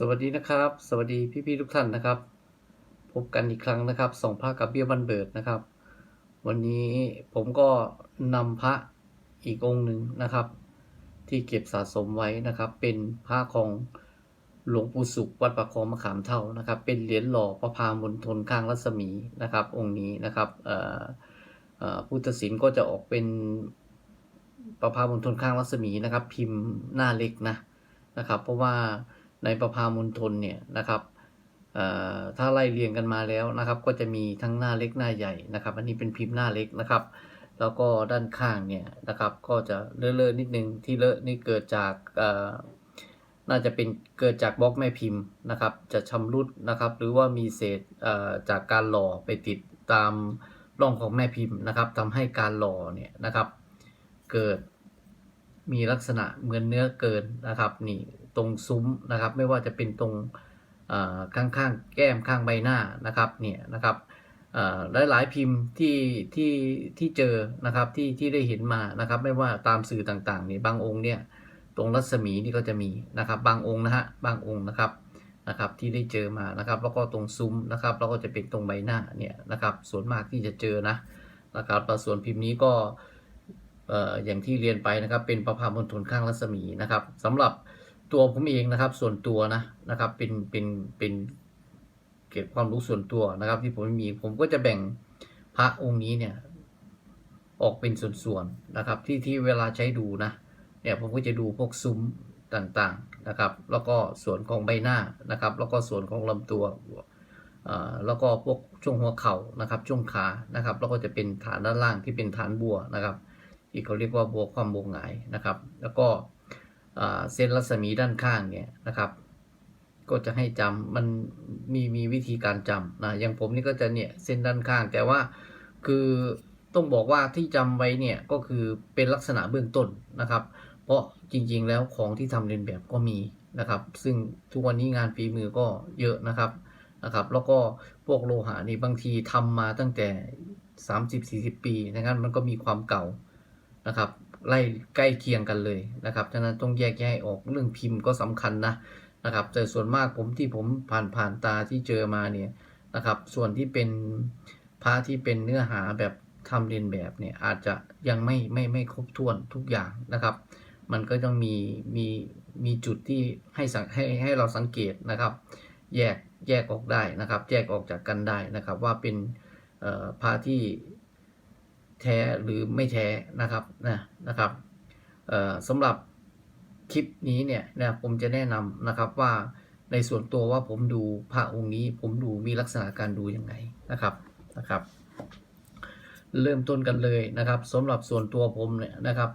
สวัสดีนะครับ สวัสดีพี่ๆทุกท่านนะครับ พบกันอีกครั้งนะครับส่องพระกับเบี้ยบันเบิดนะครับ วันนี้ผมก็นำพระอีกองค์หนึ่งนะครับ ที่เก็บสะสมไว้นะครับ เป็นพระของหลวงปู่สุขวัดประคองมะขามเท่านะครับ เป็นเหรียญหล่อพระพามณฑลข้างรัศมีนะครับ องค์นี้นะครับพุทธศิลป์ก็จะออกเป็นประพามณฑลข้างรัศมีนะครับ พิมพ์หน้าเล็กนะนะครับ เพราะว่า ในประพามณฑลเนี่ยนะครับถ้าไล่เรียงกันมาแล้วนะครับ ก็จะมีทั้งหน้าเล็กหน้าใหญ่นะครับ อันนี้เป็นพิมพ์หน้าเล็กนะครับ แล้วก็ด้านข้างเนี่ยนะครับ ก็จะเลอะๆนิดนึงที่เลอะนี่เกิดจากน่าจะเป็นเกิดจากบล็อกแม่พิมพ์นะครับ จะชำรุดนะครับ หรือว่ามีเศษจากการหล่อไปติดตามร่องของแม่พิมพ์นะครับทำให้การหล่อเนี่ยนะครับ เกิดมีลักษณะเหมือนเนื้อเกินนะครับนี่ ตรงซุ้มนะครับ ไม่ว่าจะเป็นตรงข้างๆแก้มข้างใบหน้านะครับเนี่ยนะครับเอ่อหลายพิมพ์ที่ที่ที่เจอนะครับที่ที่ได้เห็นมานะครับ ไม่ว่าตามสื่อต่างๆนี่บางองค์เนี่ยตรงรัศมีนี่ก็จะมีนะครับ บางองค์นะฮะบางองค์นะครับนะครับที่ได้เจอมานะครับแล้วก็ตรงซุ้มนะครับแล้วก็จะเป็นตรงใบหน้าเนี่ยนะครับส่วนมากที่จะเจอนะนะครับแล้วส่วนพิมพ์นี้ก็อย่างที่เรียนไปนะครับเป็นประพามณฑลข้างรัศมีนะครับสำหรับ ตัวผมเองนะครับ ส่วนตัวนะนะครับ เป็นเป็นเป็นเก็บความรู้ส่วนตัวนะครับ ที่ผมมีผมก็จะแบ่งพระองค์นี้เนี่ย ออกเป็นส่วนๆนะครับ ที่ที่เวลาใช้ดูนะเนี่ยผมก็จะดูพวกซุ้มต่างๆนะครับ แล้วก็ส่วนของใบหน้านะครับ แล้วก็ส่วนของลำตัวอ่อแล้วก็พวกช่วงหัวเข่านะครับ ช่วงขานะครับ แล้วก็จะเป็นฐานด้านล่างที่เป็นฐานบัวนะครับ ที่เขาเรียกว่าบัวความบัวหงายนะครับ แล้วก็ เส้นรัศมีด้านข้างเนี่ยนะครับ ก็จะให้จำมันมีมีวิธีการจำนะอย่างผมนี่ก็จะเนี่ยเส้นด้านข้าง แต่ว่าคือต้องบอกว่าที่จำไว้เนี่ยก็คือเป็นลักษณะเบื้องต้นนะครับ เพราะจริงๆแล้วของที่ทำเรียนแบบก็มีนะครับ ซึ่งทุกวันนี้งานฝีมือก็เยอะนะครับนะครับ แล้วก็พวกโลหะนี่บางทีทำมาตั้งแต่ 30-40 ปีนะครับมันก็มีความเก่านะครับ ไล่ใกล้เคียงกันเลยนะครับฉะนั้นต้องแยกแยะออกเรื่องพิมพ์ก็สำคัญนะนะครับ แต่ส่วนมากผมที่ผมผ่านผ่านตาที่เจอมาเนี่ยนะครับ ส่วนที่เป็นพระที่เป็นเนื้อหาแบบทำเรียนแบบเนี่ยอาจจะยังไม่ไม่ไม่ครบถ้วนทุกอย่างนะครับ มันก็ต้องมีมีมีจุดที่ให้สังให้ให้เราสังเกตนะครับ แยกแยกออกได้นะครับ แยกออกจากกันได้นะครับ ว่าเป็นพระที่ แท้หรือไม่แท้นะครับนะนะครับสำหรับคลิปนี้เนี่ยนะผมจะแนะนำนะครับว่าในส่วนตัวว่าผมดูพระองค์นี้ ผมดูมีลักษณะการดูยังไงนะครับนะครับ เริ่มต้นกันเลยนะครับสำหรับส่วนตัวผมเนี่ยนะครับ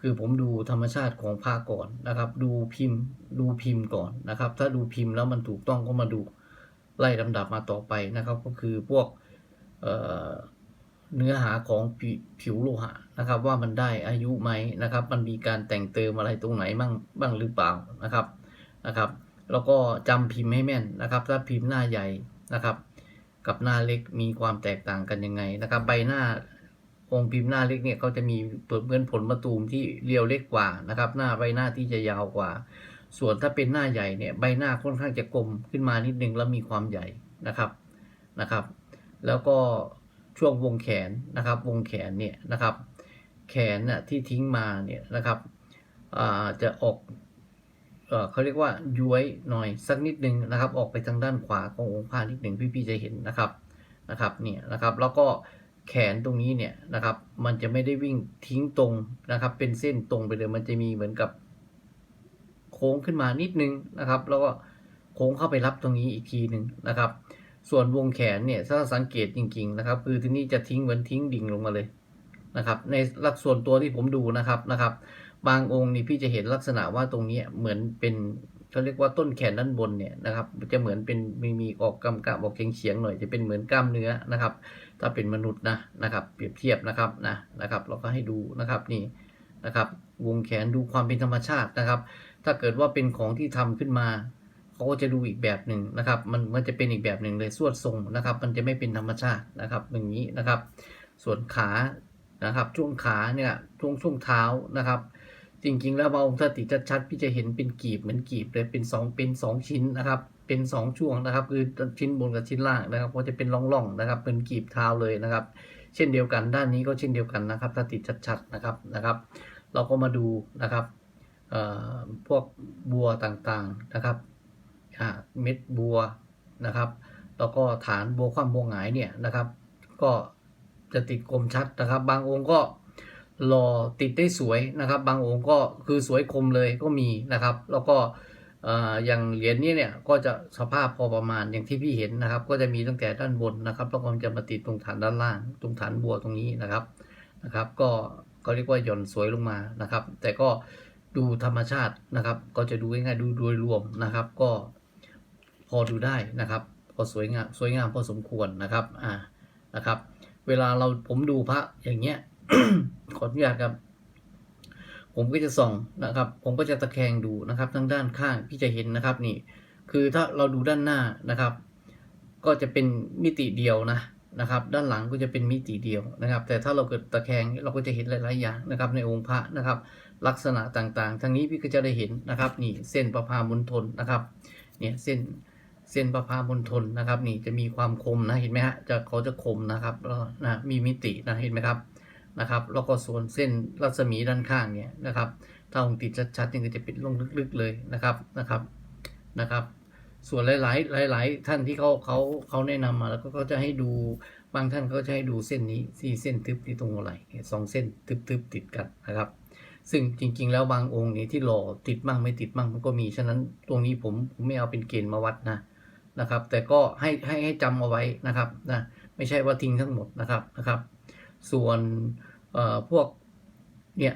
คือผมดูธรรมชาติของพระก่อนนะครับ ดูพิมพ์ดูพิมพ์ก่อนนะครับ ถ้าดูพิมพ์แล้วมันถูกต้องก็มาดูไล่ลำดับมาต่อไปนะครับ ก็คือพวก เนื้อหาของผิผิวโลหะนะครับ ว่ามันได้อายุไหมนะครับ มันมีการแต่งเติมอะไรตรงไหนบ้างบ้างหรือเปล่านะครับนะครับ แล้วก็จำพิมพ์ให้แม่นนะครับ ถ้าพิมพ์หน้าใหญ่นะครับ กับหน้าเล็กมีความแตกต่างกันยังไงนะครับ ใบหน้าองค์พิมพ์หน้าเล็กเนี่ยเขาจะมีเปิดเหมือนผลมะตูมที่เรียวเล็กกว่านะครับ หน้าใบหน้าที่จะยาวกว่า ส่วนถ้าเป็นหน้าใหญ่เนี่ยใบหน้าค่อนข้างจะกลมขึ้นมานิดนึงแล้วมีความใหญ่นะครับนะครับ แล้วก็ ช่วงวงแขนนะครับ วงแขนเนี่ยนะครับ แขนน่ะที่ทิ้งมาเนี่ยนะครับจะออกเอเขาเรียกว่าย้วยหน่อยสักนิดนึงนะครับ ออกไปทางด้านขวาขององค์พระนิดหนึ่งพี่ๆจะเห็นนะครับนะครับเนี่ยนะครับแล้วก็แขนตรงนี้เนี่ยนะครับ มันจะไม่ได้วิ่งทิ้งตรงนะครับ เป็นเส้นตรงไปเลยมันจะมีเหมือนกับโค้งขึ้นมานิดนึงนะครับ แล้วก็โค้งเข้าไปรับตรงนี้อีกทีหนึ่งนะครับ ส่วนวงแขนเนี่ยถ้าสังเกตจริง ๆ นะครับ คือที่นี่จะทิ้งเหมือนทิ้งดิ่งลงมาเลยนะครับ ในลักษณะส่วนตัวที่ผมดูนะครับนะครับ บางองค์นี่พี่จะเห็นลักษณะว่าตรงนี้เหมือนเป็นเขาเรียกว่าต้นแขนด้านบนเนี่ยนะครับ จะเหมือนเป็นมีมีออกกำกับออกเฉียงๆหน่อยจะเป็นเหมือนกล้ามเนื้อนะครับ ถ้าเป็นมนุษย์นะนะครับ เปรียบเทียบนะครับนะนะครับ เราก็ให้ดูนะครับนี่นะครับ วงแขนดูความเป็นธรรมชาตินะครับ ถ้าเกิดว่าเป็นของที่ทำขึ้นมา เขาก็จะดูอีกแบบหนึ่งนะครับ มันมันจะเป็นอีกแบบหนึ่งเลยสวดทรงนะครับ มันจะไม่เป็นธรรมชาตินะครับ อย่างนี้นะครับ ส่วนขานะครับ ช่วงขาเนี่ยช่วงช่วงเท้านะครับ จริง ๆ แล้วบางองค์ถ้าติดชัดๆพี่จะเห็นเป็นกีบเหมือนกีบเลยเป็นสองเป็นสองชิ้นนะครับ เป็นสองช่วงนะครับ คือชิ้นบนกับชิ้นล่างนะครับก็จะเป็นร่องๆนะครับ เป็นกีบเท้าเลยนะครับ เช่นเดียวกันด้านนี้ก็เช่นเดียวกันนะครับถ้าติดชัดๆนะครับนะครับ เราก็มาดูนะครับพวกบัวต่างๆนะครับ เม็ดบัวนะครับแล้วก็ฐานบัวคว่ำบัวหงายเนี่ยนะครับ ก็จะติดคมชัดนะครับ บางองค์ก็รอติดได้สวยนะครับ บางองค์ก็คือสวยคมเลยก็มีนะครับ แล้วก็ออย่างเหรียญนี้เนี่ยก็จะสภาพพอประมาณอย่างที่พี่เห็นนะครับ ก็จะมีตั้งแต่ด้านบนนะครับแล้วก็จะมาติดตรงฐานด้านล่าง ตรงฐานบัวตรงนี้นะครับนะครับ ก็ก็เรียกว่าหย่อนสวยลงมานะครับ แต่ก็ดูธรรมชาตินะครับ ก็จะดูง่ายๆดูโดยรวมนะครับ ก็ พอดูได้นะครับ พอสวยงามสวยงามพอสมควรนะครับอ่านะครับ เวลาเราผมดูพระอย่างเงี้ยขออนุญาตครับ ผมก็จะส่องนะครับ ผมก็จะตะแคงดูนะครับทั้งด้านข้างพี่จะเห็นนะครับนี่ คือถ้าเราดูด้านหน้านะครับ ก็จะเป็นมิติเดียวนะนะครับ ด้านหลังก็จะเป็นมิติเดียวนะครับ แต่ถ้าเราเกิดตะแคงเราก็จะเห็นหลายๆอย่างนะครับ ในองค์พระนะครับ ลักษณะต่างๆทางนี้พี่ก็จะได้เห็นนะครับ นี่เส้นประพามณฑลนะครับ เนี่ยเส้น เส้นประพามณฑลนะครับ นี่จะมีความคมนะเห็นไหมฮะจะเขาจะคมนะครับแล้วนะมีมิตินะเห็นไหมครับนะครับ แล้วก็ส่วนเส้นรัศมีด้านข้างเนี่ยนะครับถ้าองติดชัดๆนี่ก็จะเป็นลงลึกๆเลยนะครับนะครับนะครับ ส่วนหลายๆหลาย ๆ ท่านที่เขาเขาเขาแนะนำมาแล้วก็เขาจะให้ดูบางท่านเขาจะให้ดูเส้นนี้ที่เส้นทึบที่ตรงหัวไหล่สองเส้นทึบๆติดกันนะครับซึ่งจริง ๆ แล้วบางองค์นี่ที่หล่อติดมั่งไม่ติดมั่งมันก็มี ฉะนั้นตรงนี้ผมผมไม่เอาเป็นเกณฑ์มาวัดนะ นะครับ แต่ก็ให้ให้ให้จำเอาไว้นะครับนะไม่ใช่ว่าทิ้งทั้งหมดนะครับนะครับ ส่วนเอ่อพวกเนี่ย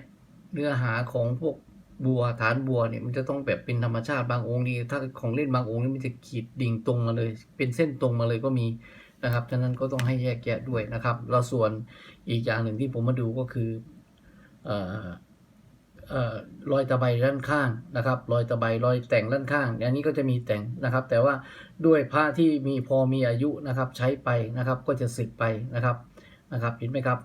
เนื้อหาของพวกบัวฐานบัวเนี่ยมันจะต้องแบบเป็นธรรมชาติบางองค์นี่ถ้าของเล่นบางองค์นี่มันจะขีดดิ่งตรงมาเลย เป็นเส้นตรงมาเลยก็มีนะครับฉะนั้นก็ต้องให้แยกแยะด้วยนะครับ แล้วส่วนอีกอย่างหนึ่งที่ผมมาดูก็คือเอ่อเอ่อ รอยตะไบด้านข้างนะครับ รอยตะไบรอยแต่งด้านข้างอันนี้ก็จะมีแต่งนะครับ แต่ว่าด้วยผ้าที่มีพอมีอายุนะครับ ใช้ไปนะครับก็จะสึกไปนะครับนะครับเห็นไหมครับ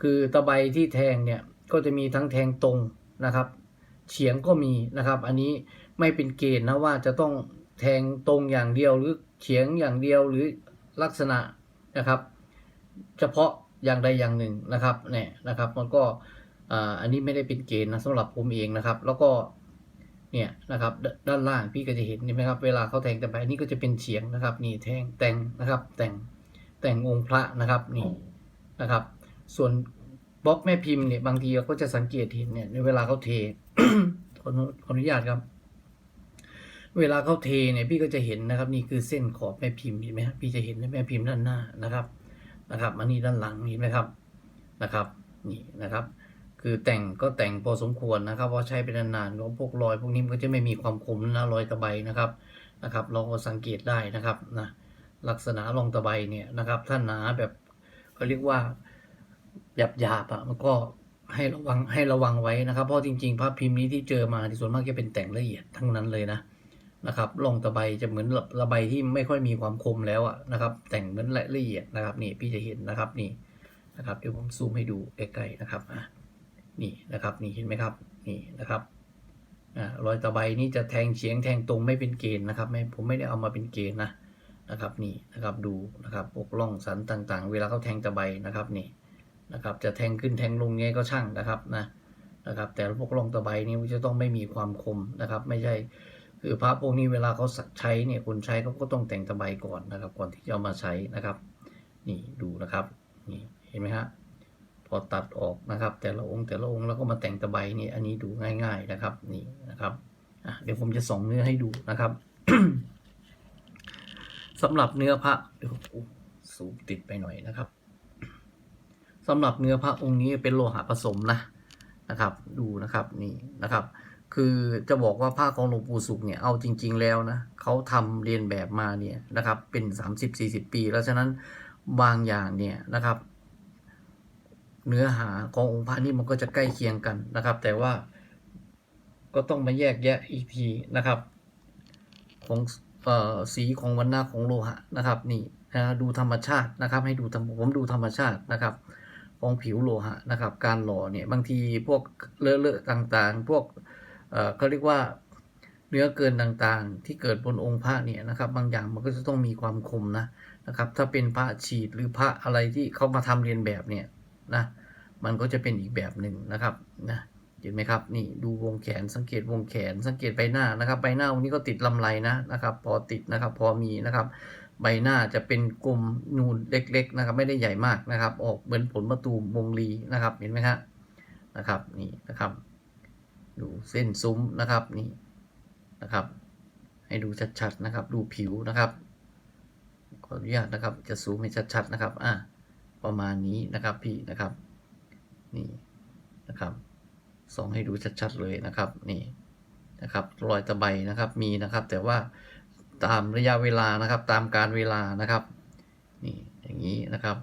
คือตะไบที่แทงเนี่ยก็จะมีทั้งแทงตรงนะครับ เฉียงก็มีนะครับ อันนี้ไม่เป็นเกณฑ์นะว่าจะต้องแทงตรงอย่างเดียวหรือเฉียงอย่างเดียวหรือลักษณะนะครับ เฉพาะอย่างใดอย่างหนึ่งนะครับเนี่ยนะครับ มันก็ อันนี้ไม่ได้เป็นเกณฑ์นะสำหรับผมเองนะครับ แล้วก็เนี่ยนะครับด้านล่างพี่ก็จะเห็นใช่ไหมครับเวลาเขาแทงแต่ไปนี่ก็จะเป็นเฉียงนะครับ นี่แทงแต่งนะครับ แต่งแต่งองค์พระนะครับนี่นะครับ ส่วนบล็อกแม่พิมพ์เนี่ยบางทีเราก็จะสังเกตเห็นเนี่ยในเวลาเขาเทขออนุขออนุญาตครับ เวลาเขาเทเนี่ยพี่ก็จะเห็นนะครับ นี่คือเส้นขอบแม่พิมพ์เห็นไหมครับพี่จะเห็นแม่พิมพ์ด้านหน้านะครับนะครับอันนี้ด้านหลังเห็นไหมครับนะครับ นี่นะครับ คือแต่งก็แต่งพอสมควรนะครับเพราะใช้เป็นนานๆแล้วพวกรอยพวกนี้มันก็จะไม่มีความคมนะรอยตะไบนะครับนะครับ เราก็สังเกตได้นะครับนะลักษณะรองตะไบเนี่ยนะครับถ้าหนาแบบเขาเรียกว่าหยาบหยาบอะมันก็ให้ระวังให้ระวังไว้นะครับ เพราะจริงๆภาพพิมพ์นี้ที่เจอมาที่ส่วนมากจะเป็นแต่งละเอียดทั้งนั้นเลยนะนะครับรองตะไบจะเหมือนระใบที่ไม่ค่อยมีความคมแล้วอะนะครับ แต่งเหมือนละเอียดนะครับนี่พี่จะเห็นนะครับนี่นะครับเดี๋ยวผมซูมให้ดูใกล้ๆนะครับอะ นี่นะครับนี่เห็นไหมครับนี่นะครับรอยตะไบนี่จะแทงเฉียงแทงตรงไม่เป็นเกณฑ์นะครับไม่ผมไม่ได้เอามาเป็นเกณฑ์นะนะครับนี่นะครับดูนะครับพวกร่องสันต่างๆ เวลาเขาแทงตะไบนะครับนี่นะครับจะแทงขึ้นแทงลงไงก็ช่างนะครับนะนะครับแต่พวกร่องตะไบนี่จะต้องไม่มีความคมนะครับ ไม่ใช่คือพระพวกนี้เวลาเขาใช้เนี่ยคนใช้เขาก็ต้องแต่งตะไบก่อนนะครับ ก่อนที่จะเอามาใช้นะครับ นี่ดูนะครับนี่เห็นไหมฮะ พอตัดออกนะครับ แต่ละองค์แต่ละองค์แล้วก็มาแต่งตะไบนี่อันนี้ดูง่าย ๆนะครับนี่นะครับเดี๋ยวผมจะส่องเนื้อให้ดูนะครับสำหรับเนื้อพระเดี๋ยวสูบติดไปหน่อยนะครับสำหรับเนื้อพระองค์นี้เป็นโลหะผสมนะนะครับ ดูนะครับนี่นะครับ คือจะบอกว่าผ้าของหลวงปู่สุขเนี่ยเอาจริง ๆแล้วนะเขาทำเรียนแบบมาเนี่ยนะครับเป็น 30-40 ปี แล้วฉะนั้นบางอย่างเนี่ยนะครับ เนื้อหาขององค์พระนี่มันก็จะใกล้เคียงกันนะครับ แต่ว่าก็ต้องมาแยกแยะอีกทีนะครับ ของเอ่อสีของวันหน้าของโลหะนะครับ นี่นะดูธรรมชาตินะครับ ให้ดูผมดูธรรมชาตินะครับ ของผิวโลหะนะครับ การหล่อเนี่ยบางทีพวกเลอะๆต่างๆ พวกเอ่อเขาเรียกว่าเนื้อเกินต่างๆ ที่เกิดบนองค์พระเนี่ยนะครับ บางอย่างมันก็จะต้องมีความคมนะนะครับ ถ้าเป็นพระฉีดหรือพระอะไรที่เขามาทำเรียนแบบเนี่ย นะมันก็จะเป็นอีกแบบหนึ่งนะครับนะเห็นไหมครับนี่ดูวงแขนสังเกตวงแขนสังเกตใบหน้านะครับใบหน้าวันนี้ก็ติดลำไรนะนะครับ พอติดนะครับพอมีนะครับ ใบหน้าจะเป็นกลมนูนเล็กๆนะครับ ไม่ได้ใหญ่มากนะครับ ออกเหมือนผลมะตูมวงลีนะครับเห็นไหมครับนะครับนี่นะครับ ดูเส้นซุ้มนะครับนี่นะครับ ให้ดูชัดๆนะครับ ดูผิวนะครับขออนุญาตนะครับจะซูมให้ชัดๆนะครับอะ ประมาณนี้นะครับพี่นะครับนี่นะครับส่องให้ดูชัดๆเลยนะครับนี่นะครับรอยตะไบนะครับมีนะครับ แต่ว่าตามระยะเวลานะครับตามการเวลานะครับนี่อย่างนี้นะครับ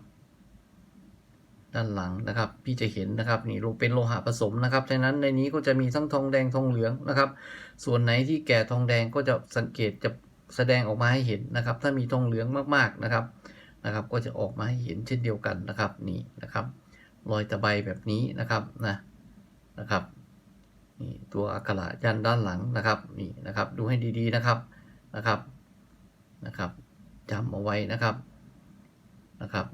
ด้านหลังนะครับ พี่จะเห็นนะครับนี่เป็นโลหะผสมนะครับฉะนั้นในนี้ก็จะมีทั้งทองแดงทองเหลืองนะครับ ส่วนไหนที่แก่ทองแดงก็จะสังเกตจะแสดงออกมาให้เห็นนะครับ ถ้ามีทองเหลืองมากๆนะครับ นะครับ ก็จะออกมาให้เห็นเช่นเดียวกันนะครับนี่นะครับ รอยตะไบแบบนี้นะครับนะนะครับนี่ตัวอักขระยันด้านหลังนะครับนี่นะครับดูให้ดีๆนะครับนะครับนะครับจำเอาไว้นะครับนะครับ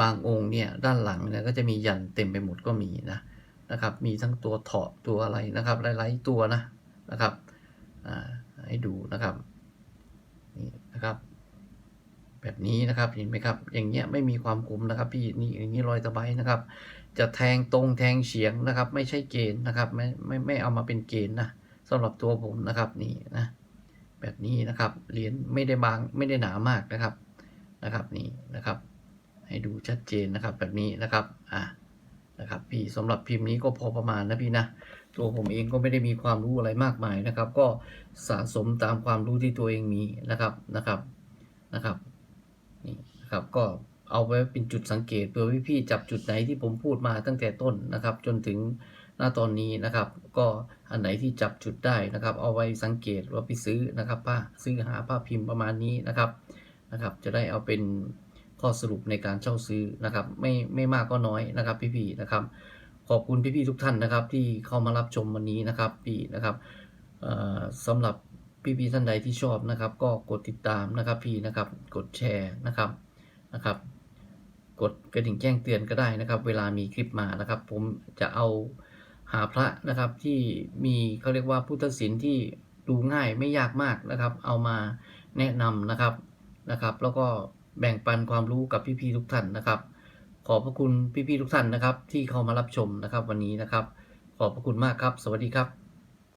บางองค์เนี่ยด้านหลังเนี่ยก็จะมียันเต็มไปหมดก็มีนะนะครับ มีทั้งตัวเถาะตัวอะไรนะครับหลายๆตัวนะนะครับให้ดูนะครับนี่นะครับ แบบนี้นะครับเห็นไหมครับ อย่างเงี้ยไม่มีความคมนะครับพี่นี่อย่างนี้รอยตะไบนะครับ จะแทงตรงแทงเฉียงนะครับ ไม่ใช่เกณฑ์นะครับไม่ไม่ไม่เอามาเป็นเกณฑ์นะสำหรับตัวผมนะครับนี่นะแบบนี้นะครับเหรียญไม่ได้บางไม่ได้หนามากนะครับนะครับนี่นะครับ ให้ดูชัดเจนนะครับแบบนี้นะครับอะนะครับพี่สำหรับพิมพ์นี้ก็พอประมาณนะพี่นะตัวผมเองก็ไม่ได้มีความรู้อะไรมากมายนะครับ ก็สะสมตามความรู้ที่ตัวเองมีนะครับนะครับนะครับ นะครับ ก็เอาไว้เป็นจุดสังเกตเพื่อพี่ๆจับจุดไหนที่ผมพูดมาตั้งแต่ต้นนะครับ จนถึงหน้าตอนนี้นะครับ ก็อันไหนที่จับจุดได้นะครับ เอาไว้สังเกตว่าไปซื้อนะครับผ้าซื้อหาผ้าพิมพ์ประมาณนี้นะครับนะครับ จะได้เอาเป็นข้อสรุปในการเช่าซื้อนะครับ ไม่ไม่มากก็น้อยนะครับ พี่ๆนะครับ ขอบคุณพี่ๆทุกท่านนะครับ ที่เข้ามารับชมวันนี้นะครับพี่นะครับสำหรับพี่ๆท่านใดที่ชอบนะครับ ก็กดติดตามนะครับพี่นะครับ กดแชร์นะครับ นะครับ กดกระดิ่งแจ้งเตือนก็ได้นะครับ เวลามีคลิปมานะครับ ผมจะเอาหาพระนะครับที่มีเขาเรียกว่าพุทธศิลป์ที่ดูง่ายไม่ยากมากนะครับ เอามาแนะนำนะครับนะครับ แล้วก็แบ่งปันความรู้กับพี่ๆทุกท่านนะครับ ขอบพระคุณพี่ๆทุกท่านนะครับ ที่เข้ามารับชมนะครับวันนี้นะครับ ขอบพระคุณมากครับ สวัสดีครับ